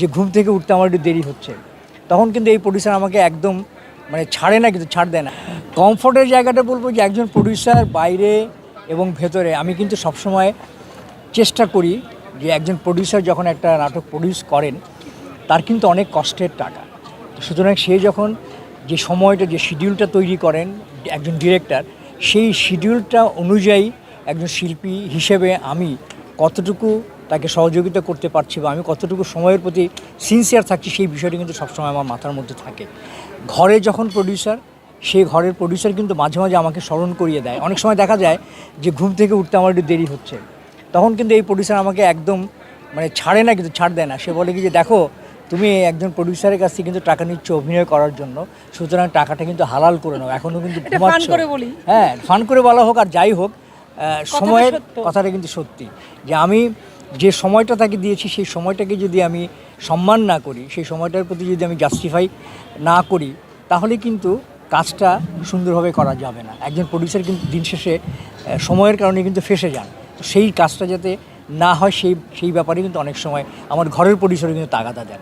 যে ঘুম থেকে উঠতে আমার একটু দেরি হচ্ছে। তখন কিন্তু এই প্রডিউসার আমাকে একদম মানে ছাড়ে না, কিন্তু ছাড় দেয় না। কমফোর্টের জায়গাটা বলব যে, একজন প্রডিউসার বাইরে এবং ভেতরে, আমি কিন্তু সবসময় চেষ্টা করি যে, একজন প্রডিউসার যখন একটা নাটক প্রডিউস করেন, তার কিন্তু অনেক কষ্টের টাকা। সুতরাং সে যখন যে সময়টা, যে শিডিউলটা তৈরি করেন একজন ডিরেক্টর সেই শিডিউলটা অনুযায়ী একজন শিল্পী হিসেবে আমি কতটুকু তাকে সহযোগিতা করতে পারছি বা আমি কতটুকু সময়ের প্রতি সিনসিয়ার থাকছি সেই বিষয়টি কিন্তু সবসময় আমার মাথার মধ্যে থাকে। ঘরে যখন প্রডিউসার সেই ঘরের প্রডিউসার কিন্তু মাঝে মাঝে আমাকে স্মরণ করিয়ে দেয়। অনেক সময় দেখা যায় যে ঘুম থেকে উঠতে আমার একটু দেরি হচ্ছে। তখন কিন্তু এই প্রডিউসার আমাকে একদম মানে ছাড়ে না কিন্তু ছাড় দেয় না। সে বলে কি যে দেখো তুমি একজন প্রডিউসারের কাছ থেকে কিন্তু টাকা নিচ্ছ অভিনয় করার জন্য। সুতরাং টাকাটা কিন্তু হালাল করে নাও। এখনও কিন্তু। হ্যাঁ ফান করে বলা হোক আর যাই হোক সময়ের কথাটা কিন্তু সত্যি। যে আমি যে সময়টা তাকে দিয়েছি, সেই সময়টাকে যদি আমি সম্মান না করি, সেই সময়টার প্রতি যদি আমি জাস্টিফাই না করি, তাহলে কিন্তু কাজটা সুন্দরভাবে করা যাবে না। একজন প্রডিউসার কিন্তু দিন শেষে সময়ের কারণে কিন্তু ফেসে যান। তো সেই কাজটা যাতে না হয়, সেই সেই ব্যাপারে কিন্তু অনেক সময় আমার ঘরের প্রডিউসারও কিন্তু তাগাদা দেন।